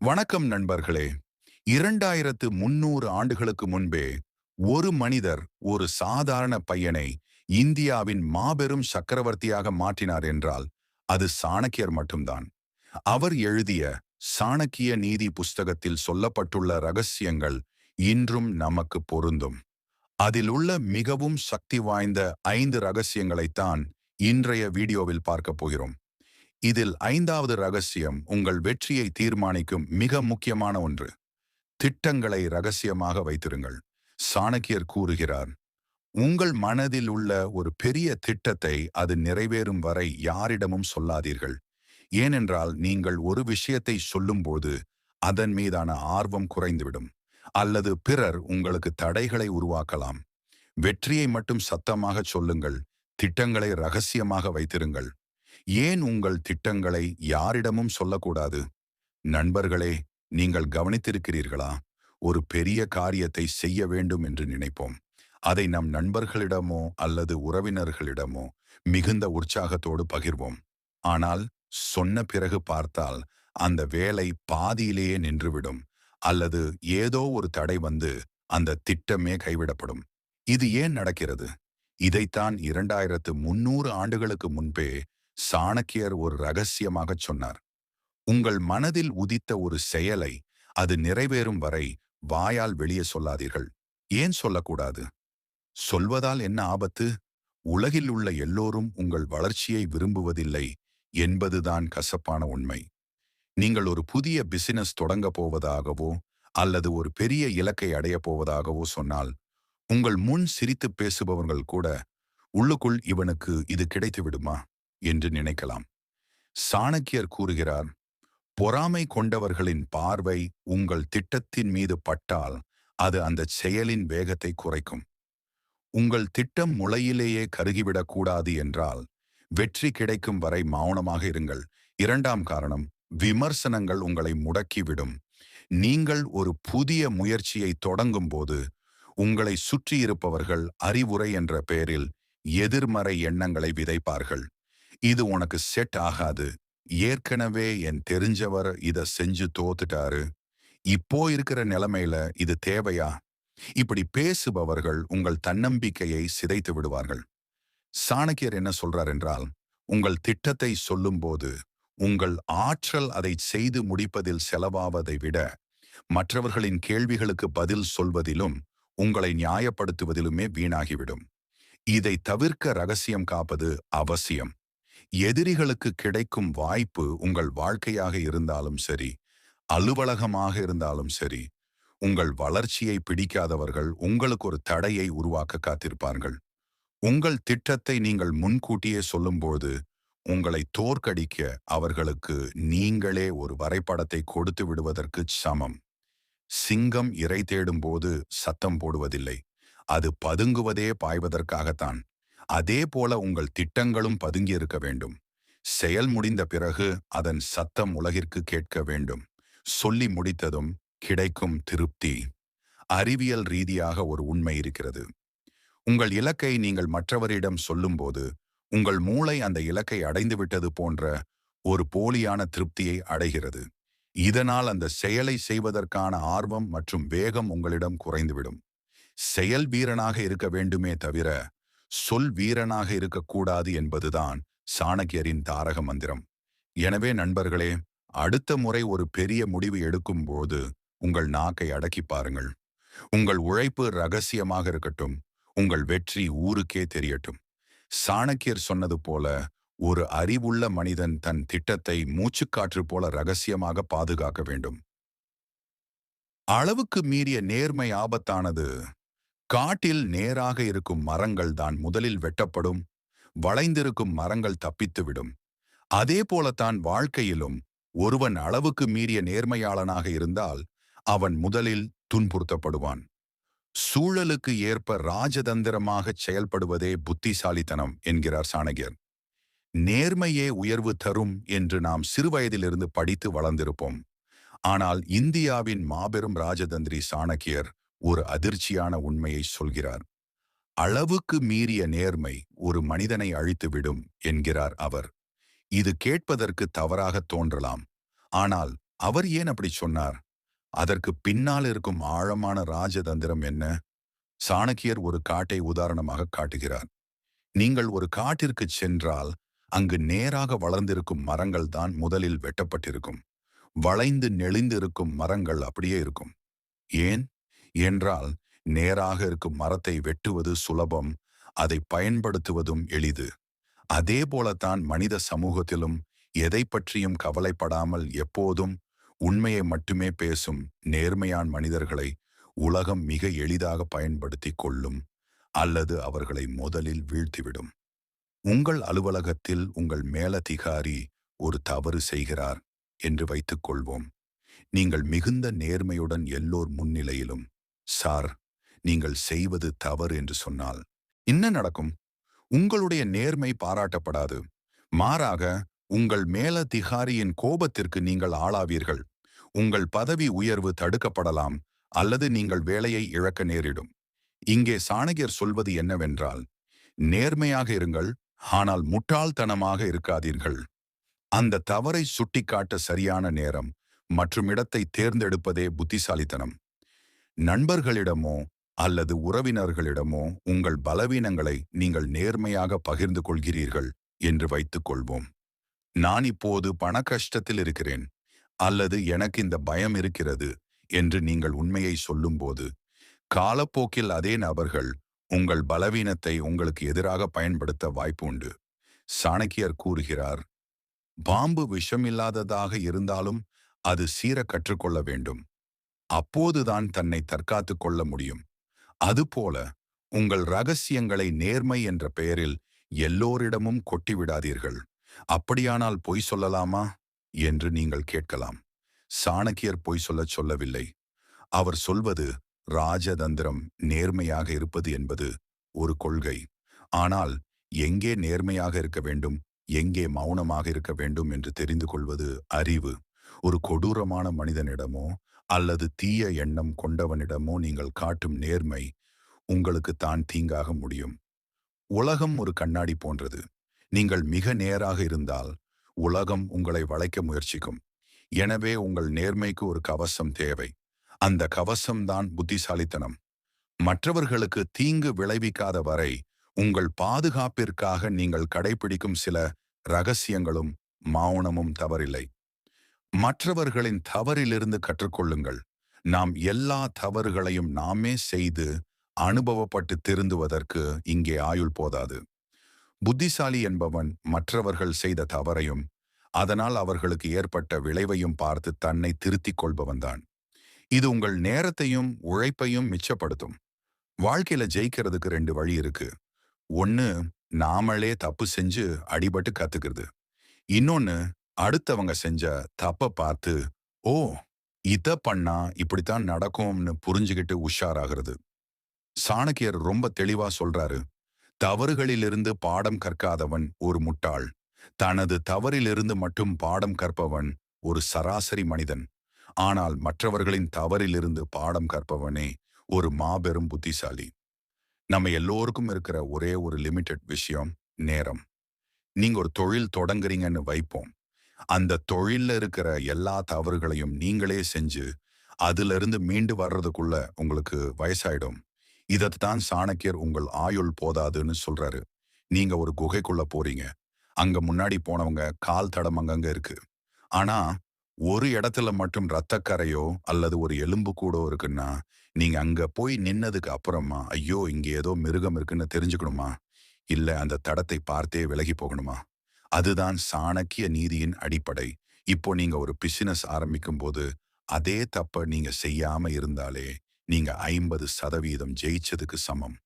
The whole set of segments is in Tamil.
வணக்கம் நண்பர்களே. இரண்டாயிரத்து முன்னூறு ஆண்டுகளுக்கு முன்பே ஒரு மனிதர் ஒரு சாதாரண பையனை இந்தியாவின் மாபெரும் சக்கரவர்த்தியாக மாற்றினார் என்றால் அது சாணக்கியர் மட்டும்தான். அவர் எழுதிய சாணக்கிய நீதி புஸ்தகத்தில் சொல்லப்பட்டுள்ள ரகசியங்கள் இன்றும் நமக்கு பொருந்தும். அதில் உள்ள மிகவும் சக்தி வாய்ந்த ஐந்து ரகசியங்களைத்தான் இன்றைய வீடியோவில் பார்க்க போகிறோம். இதில் ஐந்தாவது ரகசியம் உங்கள் வெற்றியை தீர்மானிக்கும் மிக முக்கியமான ஒன்று. திட்டங்களை ரகசியமாக வைத்திருங்கள். சாணக்கியர் கூறுகிறார் உங்கள் மனதில் உள்ள ஒரு பெரிய திட்டத்தை அது நிறைவேறும் வரை யாரிடமும் சொல்லாதீர்கள். ஏனென்றால் நீங்கள் ஒரு விஷயத்தை சொல்லும்போது அதன் மீதான ஆர்வம் குறைந்துவிடும் அல்லது பிறர் உங்களுக்கு தடைகளை உருவாக்கலாம். வெற்றியை மட்டும் சத்தமாக சொல்லுங்கள் திட்டங்களை ரகசியமாக வைத்திருங்கள். ஏன் உங்கள் திட்டங்களை யாரிடமும் சொல்லக்கூடாது? நண்பர்களே நீங்கள் கவனித்திருக்கிறீர்களா? ஒரு பெரிய காரியத்தை செய்ய வேண்டும் என்று நினைப்போம். அதை நம் நண்பர்களிடமோ அல்லது உறவினர்களிடமோ மிகுந்த உற்சாகத்தோடு பகிர்வோம். ஆனால் சொன்ன பிறகு பார்த்தால் அந்த வேலை பாதியிலேயே நின்றுவிடும். அல்லது ஏதோ ஒரு தடை வந்து அந்த திட்டமே கைவிடப்படும். இது ஏன் நடக்கிறது? இதைத்தான் இரண்டாயிரத்து முன்னூறு ஆண்டுகளுக்கு முன்பே சாணக்கியர் ஒரு ரகசியமாகச் சொன்னார். உங்கள் மனதில் உதித்த ஒரு செயலை அது நிறைவேறும் வரை வாயால் வெளியே சொல்லாதீர்கள். ஏன் சொல்லக்கூடாது? சொல்வதால் என்ன ஆபத்து? உலகில் உள்ள எல்லோரும் உங்கள் வளர்ச்சியை விரும்புவதில்லை என்பதுதான் கசப்பான உண்மை. நீங்கள் ஒரு புதிய பிசினஸ் தொடங்கப் போவதாகவோ அல்லது ஒரு பெரிய இலக்கை அடையப் போவதாகவோ சொன்னால் உங்கள் முன் சிரித்து பேசுபவர்கள் கூட உள்ளுக்குள் இவனுக்கு இது கிடைத்து விடுமா? என்று நினைக்கலாம். சாணக்கியர் கூறுகிறார் பொறாமை கொண்டவர்களின் பார்வை உங்கள் திட்டத்தின் மீது பட்டால் அது அந்த செயலின் வேகத்தை குறைக்கும். உங்கள் திட்டம் முளையிலேயே கருகிவிடக்கூடாது என்றால் வெற்றி கிடைக்கும் வரை மௌனமாக இருங்கள். இரண்டாம் காரணம் விமர்சனங்கள் உங்களை முடக்கிவிடும். நீங்கள் ஒரு புதிய முயற்சியை தொடங்கும் போது உங்களை சுற்றியிருப்பவர்கள் அறிவுரை என்ற பெயரில் எதிர்மறை எண்ணங்களை விதைப்பார்கள். இது உனக்கு செட் ஆகாது. ஏற்கனவே என் தெரிஞ்சவர் இத செஞ்சு தோத்துட்டாரு. இப்போ இருக்கிற நிலைமையில இது தேவையா? இப்படி பேசுபவர்கள் உங்கள் தன்னம்பிக்கையை சிதைத்து விடுவார்கள். சாணக்கியர் என்ன சொல்றார் என்றால் உங்கள் திட்டத்தை சொல்லும்போது உங்கள் ஆற்றல் அதை செய்து முடிப்பதில் செலவாவதை விட மற்றவர்களின் கேள்விகளுக்கு பதில் சொல்வதிலும் உங்களை நியாயப்படுத்துவதிலுமே வீணாகிவிடும். இதை தவிர்க்க ரகசியம் காப்பது அவசியம். எதிரிகளுக்கு கிடைக்கும் வாய்ப்பு உங்கள் வாழ்க்கையாக இருந்தாலும் சரி அலுவலகமாக இருந்தாலும் சரி உங்கள் வளர்ச்சியை பிடிக்காதவர்கள் உங்களுக்கு ஒரு தடையை உருவாக்க காத்திருப்பார்கள். உங்கள் திட்டத்தை நீங்கள் முன்கூட்டியே சொல்லும்போது உங்களை தோற்கடிக்க அவர்களுக்கு நீங்களே ஒரு வரைபடத்தை கொடுத்து விடுவதற்கு சமம். சிங்கம் இறை தேடும்போது சத்தம் போடுவதில்லை. அது பதுங்குவதே பாய்வதற்காகத்தான். அதே போல உங்கள் திட்டங்களும் பதுங்கியிருக்க வேண்டும். செயல் முடிந்த பிறகு அதன் சத்தம் உலகிற்கு கேட்க வேண்டும். சொல்லி முடித்ததும் கிடைக்கும் திருப்தி. அறிவியல் ரீதியாக ஒரு உண்மை இருக்கிறது. உங்கள் இலக்கை நீங்கள் மற்றவரிடம் சொல்லும்போது உங்கள் மூளை அந்த இலக்கை அடைந்துவிட்டது போன்ற ஒரு போலியான திருப்தியை அடைகிறது. இதனால் அந்த செயலை செய்வதற்கான ஆர்வம் மற்றும் வேகம் உங்களிடம் குறைந்துவிடும். செயல் வீரனாக இருக்க வேண்டுமே தவிர சொல் வீரனாக இருக்கக்கூடாது என்பதுதான் சாணக்கியரின் தாரக மந்திரம். எனவே நண்பர்களே அடுத்த முறை ஒரு பெரிய முடிவு எடுக்கும் போது உங்கள் நாக்கை அடக்கி பாருங்கள். உங்கள் உழைப்பு ரகசியமாக இருக்கட்டும் உங்கள் வெற்றி ஊருக்கே தெரியட்டும். சாணக்கியர் சொன்னது போல ஒரு அறிவுள்ள மனிதன் தன் திட்டத்தை மூச்சுக்காற்று போல ரகசியமாக பாதுகாக்க வேண்டும். அளவுக்கு மீறிய நேர்மை ஆபத்தானது காட்டில் நேராக இருக்கும் மரங்கள் தான் முதலில் வெட்டப்படும் வளைந்திருக்கும் மரங்கள் தப்பித்துவிடும். அதே போலத்தான் வாழ்க்கையிலும் ஒருவன் அளவுக்கு மீறிய நேர்மையாளனாக இருந்தால் அவன் முதலில் துன்புறுத்தப்படுவான். சூழலுக்கு ஏற்ப ராஜதந்திரமாகச் செயல்படுவதே புத்திசாலித்தனம் என்கிறார் சாணகியர். நேர்மையே உயர்வு தரும் என்று நாம் சிறுவயதிலிருந்து படித்து வளர்ந்திருப்போம். ஆனால் இந்தியாவின் மாபெரும் ராஜதந்திரி சாணக்கியர் ஒரு அதிர்ச்சியான உண்மையை சொல்கிறார். அளவுக்கு மீறிய நேர்மை ஒரு மனிதனை அழித்துவிடும் என்கிறார் அவர். இது கேட்பதற்கு தவறாக தோன்றலாம். ஆனால் அவர் ஏன் அப்படி சொன்னார்? அதற்கு பின்னால் இருக்கும் ஆழமான ராஜதந்திரம் என்ன? சாணக்கியர் ஒரு காட்டை உதாரணமாக காட்டுகிறார். நீங்கள் ஒரு காட்டிற்கு சென்றால் அங்கு நேராக வளர்ந்திருக்கும் மரங்கள் தான் முதலில் வெட்டப்பட்டிருக்கும். வளைந்து நெளிந்திருக்கும் மரங்கள் அப்படியே இருக்கும். ஏன்? என்றால் நேராக இருக்கும் மரத்தை வெட்டுவது சுலபம் அதை பயன்படுத்துவதும் எளிது. அதே போலத்தான் மனித சமூகத்திலும் எதை பற்றியும் கவலைப்படாமல் எப்போதும் உண்மையை மட்டுமே பேசும் நேர்மையான் மனிதர்களை உலகம் மிக எளிதாக பயன்படுத்தி கொள்ளும் அல்லது அவர்களை முதலில் வீழ்த்திவிடும். உங்கள் அலுவலகத்தில் உங்கள் மேலதிகாரி ஒரு தவறு செய்கிறார் என்று வைத்துக் கொள்வோம். நீங்கள் மிகுந்த நேர்மையுடன் எல்லோர் முன்னிலையிலும் சார் நீங்கள் செய்வது தவறு என்று சொன்னால் என்ன நடக்கும்? உங்களுடைய நேர்மை பாராட்டப்படாது. மாறாக உங்கள் மேலதிகாரியின் கோபத்திற்கு நீங்கள் ஆளாவீர்கள். உங்கள் பதவி உயர்வு தடுக்கப்படலாம் அல்லது நீங்கள் வேலையை இழக்க நேரிடும். இங்கே சாணகியர் சொல்வது என்னவென்றால் நேர்மையாக இருங்கள் ஆனால் முட்டாள்தனமாக இருக்காதீர்கள். அந்த தவறை சுட்டிக்காட்ட சரியான நேரம் மற்றும் இடத்தை தேர்ந்தெடுப்பதே புத்திசாலித்தனம். நண்பர்களிடமோ அல்லது உறவினர்களிடமோ உங்கள் பலவீனங்களை நீங்கள் நேர்மையாக பகிர்ந்து கொள்கிறீர்கள் என்று வைத்துக் கொள்வோம் நான் இப்போது பண கஷ்டத்தில் இருக்கிறேன் அல்லது எனக்கு இந்த பயம் இருக்கிறது என்று நீங்கள் உண்மையை சொல்லும்போது காலப்போக்கில் அதே நபர்கள் உங்கள் பலவீனத்தை உங்களுக்கு எதிராக பயன்படுத்த வாய்ப்பு உண்டு. சாணக்கியர் கூறுகிறார் பாம்பு விஷமில்லாததாக இருந்தாலும் அது சீர கற்றுக்கொள்ள வேண்டும். அப்போதுதான் தன்னை தற்காத்துக் கொள்ள முடியும். அதுபோல உங்கள் ரகசியங்களை நேர்மை என்ற பெயரில் எல்லோரிடமும் கொட்டிவிடாதீர்கள். அப்படியானால் பொய் சொல்லலாமா? என்று நீங்கள் கேட்கலாம். சாணக்கியர் பொய் சொல்லச் சொல்லவில்லை. அவர் சொல்வது ராஜதந்திரம் நேர்மையாக இருப்பது என்பது ஒரு கொள்கை. ஆனால் எங்கே நேர்மையாக இருக்க வேண்டும் எங்கே மௌனமாக இருக்க வேண்டும் என்று தெரிந்து கொள்வது அறிவு. ஒரு கொடூரமான மனிதனிடமோ அல்லது தீய எண்ணம் கொண்டவனிடமோ நீங்கள் காட்டும் நேர்மை உங்களுக்கு தான் தீங்காக முடியும். உலகம் ஒரு கண்ணாடி போன்றது. நீங்கள் மிக நேராக இருந்தால் உலகம் உங்களை வளைக்க முயற்சிக்கும். எனவே உங்கள் நேர்மைக்கு ஒரு கவசம் தேவை. அந்த கவசம்தான் புத்திசாலித்தனம். மற்றவர்களுக்கு தீங்கு விளைவிக்காத வரை உங்கள் பாதுகாப்பிற்காக நீங்கள் கடைபிடிக்கும் சில ரகசியங்களும் மௌனமும் தவறில்லை. மற்றவர்களின் தவறிலிருந்து கற்றுக்கொள்ளுங்கள். நாம் எல்லா தவறுகளையும் நாமே செய்து அனுபவப்பட்டு திருந்துவதற்கு இங்கே ஆயுள் போதாது. புத்திசாலி என்பவன் மற்றவர்கள் செய்த தவறையும் அதனால் அவர்களுக்கு ஏற்பட்ட விளைவையும் பார்த்து தன்னை திருத்திக் கொள்பவன்தான் இது உங்கள் நேரத்தையும் உழைப்பையும் மிச்சப்படுத்தும். வாழ்க்கையில ஜெயிக்கிறதுக்கு ரெண்டு வழி இருக்கு. ஒன்னு நாமளே தப்பு செஞ்சு அடிபட்டு கத்துக்கிறது. இன்னொன்னு அடுத்தவங்க செஞ்ச தப்ப பார்த்து ஓ இத பண்ணா இப்படித்தான் நடக்கும்னு புரிஞ்சுகிட்டு உஷாராகிறது. சாணக்கியர் ரொம்ப தெளிவா சொல்றாரு தவறுகளிலிருந்து பாடம் கற்காதவன் ஒரு முட்டாள். தனது தவறிலிருந்து மட்டும் பாடம் கற்பவன் ஒரு சராசரி மனிதன். ஆனால் மற்றவர்களின் தவறிலிருந்து பாடம் கற்பவனே ஒரு மாபெரும் புத்திசாலி. நம்ம எல்லோருக்கும் இருக்கிற ஒரே ஒரு லிமிட்டெட் விஷயம் நேரம். நீங்க ஒரு தொழில் தொடங்குறீங்கன்னு வைப்போம். அந்த தொழில்ல இருக்கிற எல்லா தவறுகளையும் நீங்களே செஞ்சு அதுல இருந்து மீண்டு வர்றதுக்குள்ள உங்களுக்கு வயசாயிடும். இதைத்தான் சாணக்கியர் உங்கள் ஆயுள் போதாதுன்னு சொல்றாரு. நீங்க ஒரு குகைக்குள்ள போறீங்க. அங்க முன்னாடி போனவங்க கால் தடம் அங்கங்க இருக்கு. ஆனா ஒரு இடத்துல மட்டும் ரத்தக்கரையோ அல்லது ஒரு எலும்பு கூடோ இருக்குன்னா நீங்க அங்க போய் நின்னதுக்கு அப்புறமா ஐயோ இங்க ஏதோ மிருகம் இருக்குன்னு தெரிஞ்சுக்கணுமா? இல்ல அந்த தடத்தை பார்த்தே விலகி போகணுமா? அதுதான் சாணக்கிய நீதியின் அடிப்படை. இப்போ நீங்க ஒரு பிசினஸ் ஆரம்பிக்கும் போது அதே தப்ப நீங்க செய்யாம இருந்தாலே நீங்க ஐம்பது சதவீதம் ஜெயிச்சதுக்கு சமம்.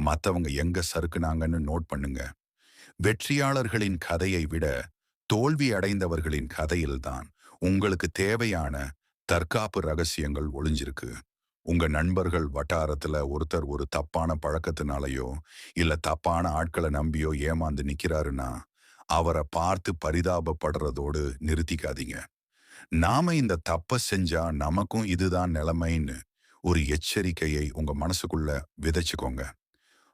மத்தவங்க எங்க சறுக்குனாங்கன்னு நோட் பண்ணுங்க. வெற்றியாளர்களின் கதையை விட தோல்வி அடைந்தவர்களின் கதையில்தான் உங்களுக்கு தேவையான தற்காப்பு ரகசியங்கள் ஒளிஞ்சிருக்கு. உங்க நண்பர்கள் வட்டாரத்துல ஒருத்தர் ஒரு தப்பான பழக்கத்தினாலயோ இல்ல தப்பான ஆட்களை நம்பியோ ஏமாந்து நிக்கிறாருன்னா அவரை பார்த்து பரிதாபப்படுறதோடு நிறுத்திக்காதீங்க. நாம இந்த தப்ப செஞ்சா நமக்கும் இதுதான் நிலைமைன்னு ஒரு எச்சரிக்கையை உங்க மனசுக்குள்ள விதைச்சுக்கோங்க.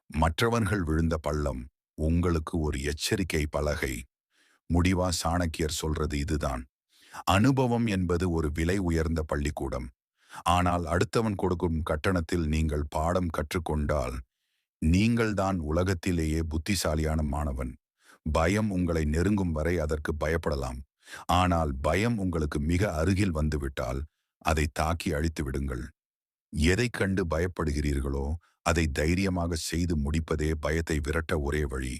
மற்றவர்கள் விழுந்த பள்ளம் உங்களுக்கு ஒரு எச்சரிக்கை பலகை. முடிவா சாணக்கியர் சொல்றது இதுதான். அனுபவம் என்பது ஒரு விலை உயர்ந்த பள்ளிக்கூடம். ஆனால் அடுத்தவன் கொடுக்கும் கட்டணத்தில் நீங்கள் பாடம் கற்றுக்கொண்டால் நீங்கள்தான் உலகத்திலேயே புத்திசாலியான மாணவன். பயம் உங்களை நெருங்கும் வரை அதற்கு பயப்படலாம். ஆனால் பயம் உங்களுக்கு மிக அருகில் வந்துவிட்டால் அதை தாக்கி அழித்து விடுங்கள். எதை கண்டு பயப்படுகிறீர்களோ அதை தைரியமாக செய்து முடிப்பதே பயத்தை விரட்ட ஒரே வழி.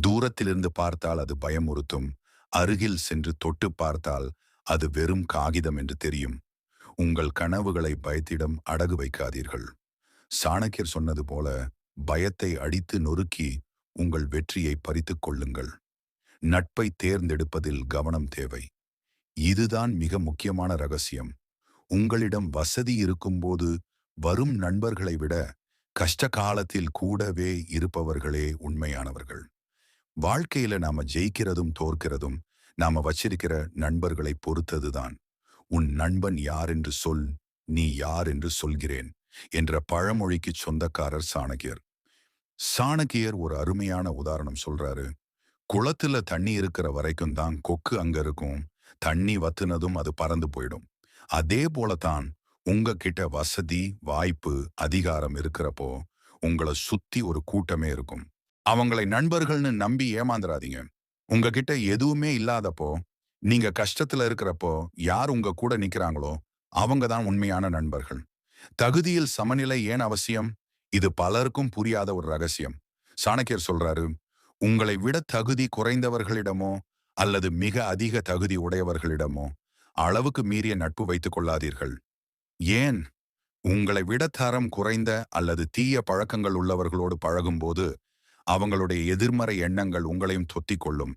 தூரத்திலிருந்து பார்த்தால் அது பயமுறுத்தும் அருகில் சென்று தொட்டு பார்த்தால் அது வெறும் காகிதம் என்று தெரியும். உங்கள் கனவுகளை பயத்திடம் அடகு வைக்காதீர்கள். சாணக்கியர் சொன்னது போல பயத்தை அடித்து நொறுக்கி உங்கள் வெற்றியை பறித்துக் கொள்ளுங்கள். நட்பை தேர்ந்தெடுப்பதில் கவனம் தேவை. இதுதான் மிக முக்கியமான ரகசியம். உங்களிடம் வசதி இருக்கும்போது வரும் நண்பர்களை விட கஷ்ட காலத்தில் கூடவே இருப்பவர்களே உண்மையானவர்கள். வாழ்க்கையில நாம ஜெயிக்கிறதும் தோற்கிறதும் நாம வச்சிருக்கிற நண்பர்களை பொறுத்ததுதான். உன் நண்பன் யார் என்று சொல் நீ யார் என்று சொல்கிறேன் என்ற பழமொழிக்கு சொந்தக்காரர் சாணகியர் சாணக்கியர் ஒரு அருமையான உதாரணம் சொல்றாரு. குளத்துல தண்ணி இருக்கிற வரைக்கும் தான் கொக்கு அங்க இருக்கும். தண்ணி வத்துனதும் அது பறந்து போயிடும். அதே போலத்தான் உங்ககிட்ட வசதி வாய்ப்பு அதிகாரம் இருக்கிறப்போ உங்களை சுத்தி ஒரு கூட்டமே இருக்கும். அவங்களை நண்பர்கள்னு நம்பி ஏமாந்துடாதீங்க உங்ககிட்ட எதுவுமே இல்லாதப்போ நீங்க கஷ்டத்துல இருக்கிறப்போ யார் உங்க கூட நிக்கிறாங்களோ அவங்க தான் உண்மையான நண்பர்கள். தகுதியில் சமநிலை ஏன் அவசியம்? இது பலருக்கும் புரியாத ஒரு ரகசியம். சாணக்கியர் சொல்றாரு உங்களை விட தகுதி குறைந்தவர்களிடமோ அல்லது மிக அதிக தகுதி உடையவர்களிடமோ அளவுக்கு மீறிய நட்பு வைத்துக் கொள்ளாதீர்கள். ஏன்? உங்களை விட தரம் குறைந்த அல்லது தீய பழக்கங்கள் உள்ளவர்களோடு பழகும்போது அவங்களுடைய எதிர்மறை எண்ணங்கள் உங்களையும் தொத்திக் கொள்ளும்.